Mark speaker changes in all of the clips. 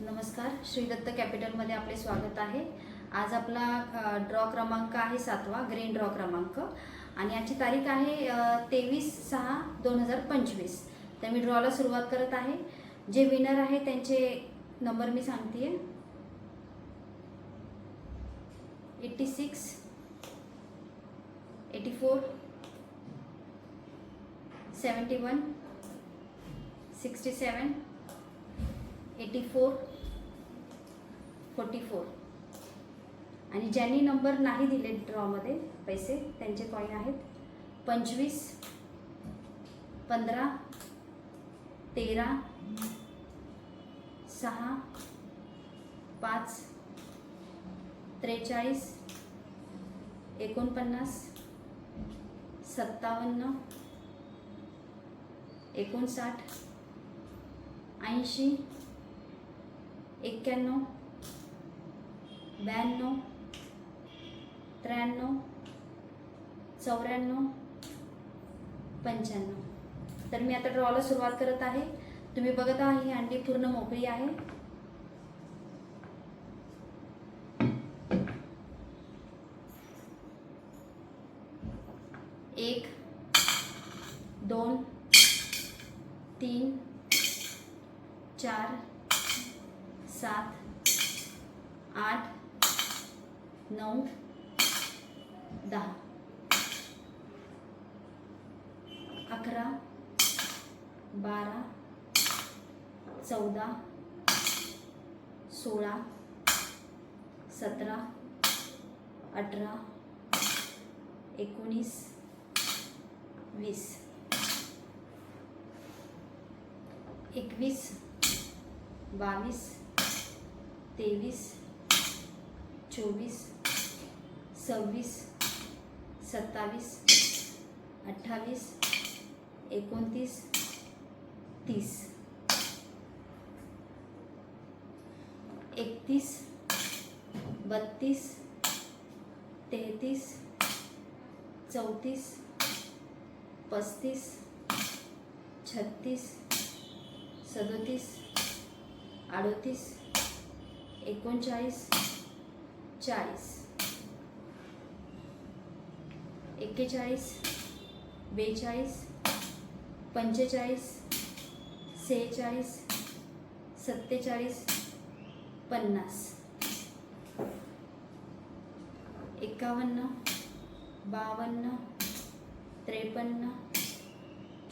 Speaker 1: नमस्कार श्री दत्त कॅपिटलमध्ये आपले स्वागत आहे. आज आपला ड्रॉ क्रमांक आहे सातवा ग्रीन ड्रॉ क्रमांक. आणि याची तारीख आहे तेवीस सहा दोन हजार पंचवीस. तर मी ड्रॉला सुरुवात करत आहे. जे विनर आहे त्यांचे नंबर मी सांगते. Eighty six eighty four seventy one sixty seven eighty four forty four आणि ज्यांनी नंबर नाही दिले ड्रॉमध्ये पैसे त्यांचे कॉईन आहेत पंचवीस पंधरा तेरा सहा पाच त्रेचाळीस एकोणपन्नास सत्तावन्न एकोणसाठ ऐंशी एक्क्याण्णव ब्याण्णव त्र्याण्णव चौऱ्याण्णव पंच्याण्णव. तर मी आता ड्रॉला सुरुवात करत आहे. तुम्ही बघत आहात ही अंडी पूर्ण मोकळी आहे. एक दोन तीन चार सात आठ नऊ दहा. अकरा बारा चौदा सोळा सतरा अठरा एकोणीस वीस. एकवीस बावीस तेवीस चोवीस सव्वीस सत्तावीस अठ्ठावीस एकोणतीस तीस. एकतीस बत्तीस तेहतीस चौतीस पस्तीस छत्तीस सदोतीस अडोतीस एकोणचाळीस चाळीस एक्केचाळीस बेचाळीस पंचेचाळीस सेहेचाळीस सत्तेचाळीस पन्नास. एकावन्न बावन्न त्रेपन्न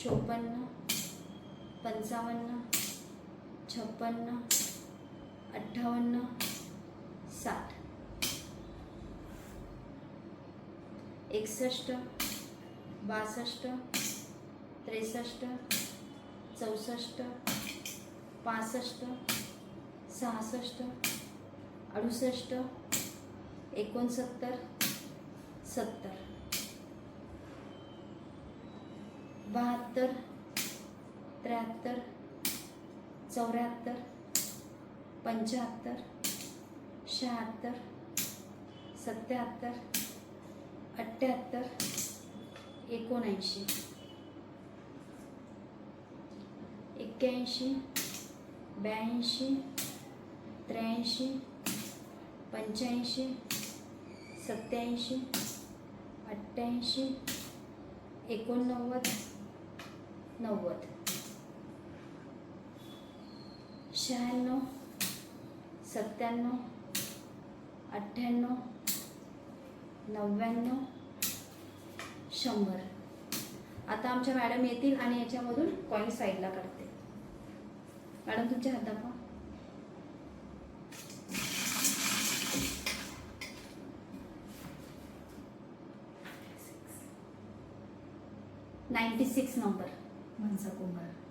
Speaker 1: चोपन्न पंचावन्न छप्पन्न अठ्ठावन्न साठ. एकसष्ट बासष्ट त्रेसष्ट चौसष्ट पासष्ट सहासष्ट अडुसष्ट एकोणसत्तर सत्तर. बहात्तर त्र्याहत्तर चौऱ्याहत्तर. पंच्याहत्तर शहात्तर सत्याहत्तर अठ्ठ्याहत्तर एकोणऐंशी. एक्क्याऐंशी ब्याऐंशी त्र्याऐंशी पंच्याऐंशी सत्याऐंशी अठ्ठ्याऐंशी एकोणनव्वद नव्वद. शहाण्णव सत्त्याण्णव अठ्ठ्याण्णव नव्याण्णव शंभर. आता आमच्या मॅडम येतील आणि याच्यामधून कॉईन साईडला काढते. मॅडम तुमच्या हात दाखवा. Ninety six number.
Speaker 2: Mansa Kumbhar.